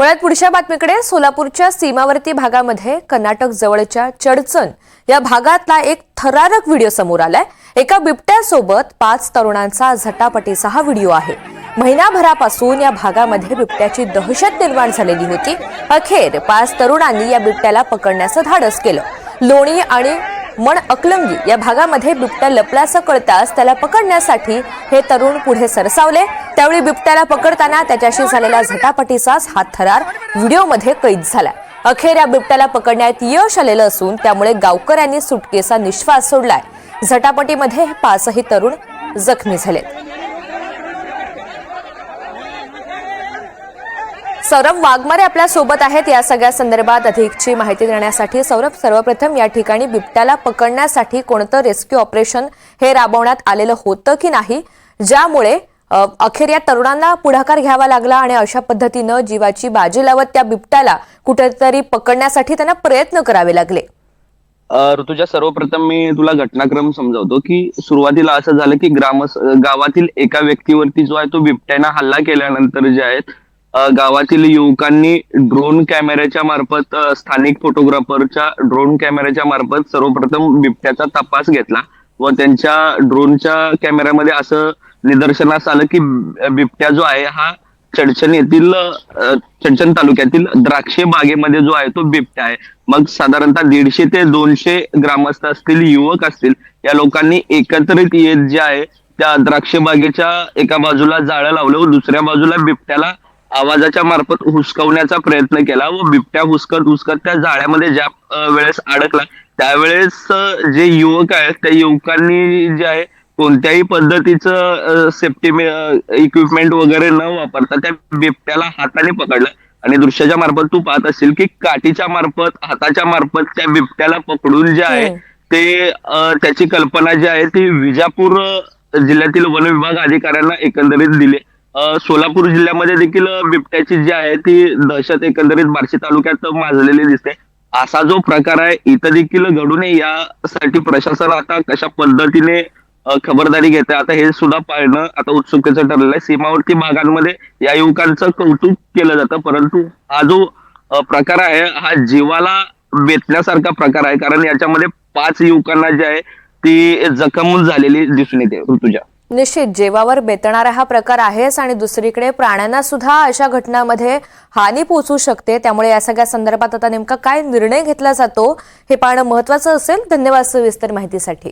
वळ्यात पुढच्या बातमीकडे सोलापूरच्या सीमावर्ती भागामध्ये कर्नाटक जवळच्या चडचण या भागातला एक थरारक व्हिडिओ समोर आलाय. एका बिबट्यासोबत पाच तरुणांचा झटापटीचा हा व्हिडिओ आहे. महिनाभरापासून या भागामध्ये बिबट्याची दहशत निर्माण झालेली होती. अखेर पाच तरुणांनी या बिबट्याला पकडण्याचं धाडस केलं. लोणी आणि मण अकलंगी या भागामध्ये बिबट्या लपल्याचं कळताच त्याला पकडण्यासाठी हे तरुण पुढे सरसावले. त्यावेळी बिबट्याला पकडताना त्याच्याशी झालेल्या झटापटीचाच हा थरार व्हिडिओमध्ये कैद झाला. अखेर या बिबट्याला पकडण्यात यश आलेलं असून त्यामुळे गावकऱ्यांनी सुटकेचा निश्वास सोडलाय. झटापटीमध्ये हे पाचही तरुण जखमी झालेत. सौरभ वाघमारे आपल्यासोबत आहेत. या सगळ्या संदर्भात अधिकची माहिती देण्यासाठी सौरभ सर्वप्रथम या ठिकाणी बिबट्याला पकडण्यासाठी कोणतं रेस्क्यू ऑपरेशन हे राबवण्यात आलेलं होतं की नाही? ज्यामुळे अखेर या तरुणांना पुढाकार घ्यावा लागला आणि अशा पद्धतीनं जीवाची बाजी लावत त्या बिबट्याला कुठेतरी पकडण्यासाठी त्यांना प्रयत्न करावे लागले. ऋतुजा सर्वप्रथम मी तुला घटनाक्रम समजावतो की सुरुवातीला असं झालं की ग्राम गावातील एका व्यक्तीवरती जो आहे तो बिबट्यानं हल्ला केल्यानंतर जे आहेत गावातील युवकांनी ड्रोन कॅमेऱ्याच्या मार्फत स्थानिक फोटोग्राफरच्या ड्रोन कॅमेऱ्याच्या मार्फत सर्वप्रथम बिबट्याचा तपास घेतला व त्यांच्या ड्रोनच्या कॅमेऱ्यामध्ये असं निदर्शनास आलं की बिबट्या जो आहे हा चडचण येथील चडचण तालुक्यातील द्राक्षे बागेमध्ये जो आहे तो बिबट्या आहे. मग साधारणतः दीडशे ते दोनशे ग्रामस्थ असतील युवक असतील या लोकांनी एकत्रित येत जे आहे त्या द्राक्षे बागेच्या एका बाजूला जाळं लावलं व दुसऱ्या बाजूला बिबट्याला आवाजाच्या मार्फत हुसकवण्याचा प्रयत्न केला व बिबट्या हुसकत हुसकत त्या जाळ्यामध्ये ज्या वेळेस अडकला त्यावेळेस जे युवक आहेत त्या युवकांनी जे आहे कोणत्याही पद्धतीचं सेफ्टी इक्विपमेंट वगैरे न वापरता त्या बिबट्याला हाताने पकडलं आणि दृश्याच्या मार्फत तू पाहत असशील की काठीच्या मार्फत हाताच्या मार्फत त्या बिबट्याला पकडून जे आहे हम्म. ते त्याची कल्पना जी आहे ती विजापूर जिल्ह्यातील वन विभाग अधिकाऱ्यांना एकंदरीत दिली सोलापूर जिल्ह्यामध्ये देखील बिबट्याची जी आहे ती दहशत एकंदरीत बार्शी तालुक्यात माजलेली दिसते. असा जो प्रकार आहे इथं देखील घडू नये यासाठी प्रशासन आता कशा पद्धतीने खबरदारी घेते आता हे सुद्धा पाळणं आता उत्सुकतेचं ठरलेलं आहे. सीमावर्ती भागांमध्ये या युवकांचं कौतुक केलं जातं. परंतु हा जो प्रकार आहे हा जीवाला बेतण्यासारखा प्रकार आहे. कारण याच्यामध्ये पाच युवकांना जे आहे ती जखम झालेली दिसून येते. ऋतुजा. निश्चित जेवावर बेतणारा हा प्रकार आहेच आणि दुसरीकडे प्राण्यांना सुद्धा अशा घटनांमध्ये हानी पोहोचू शकते. त्यामुळे या सगळ्या संदर्भात आता नेमका काय निर्णय घेतला जातो हे पाहणं महत्वाचं असेल. धन्यवाद सविस्तर माहितीसाठी.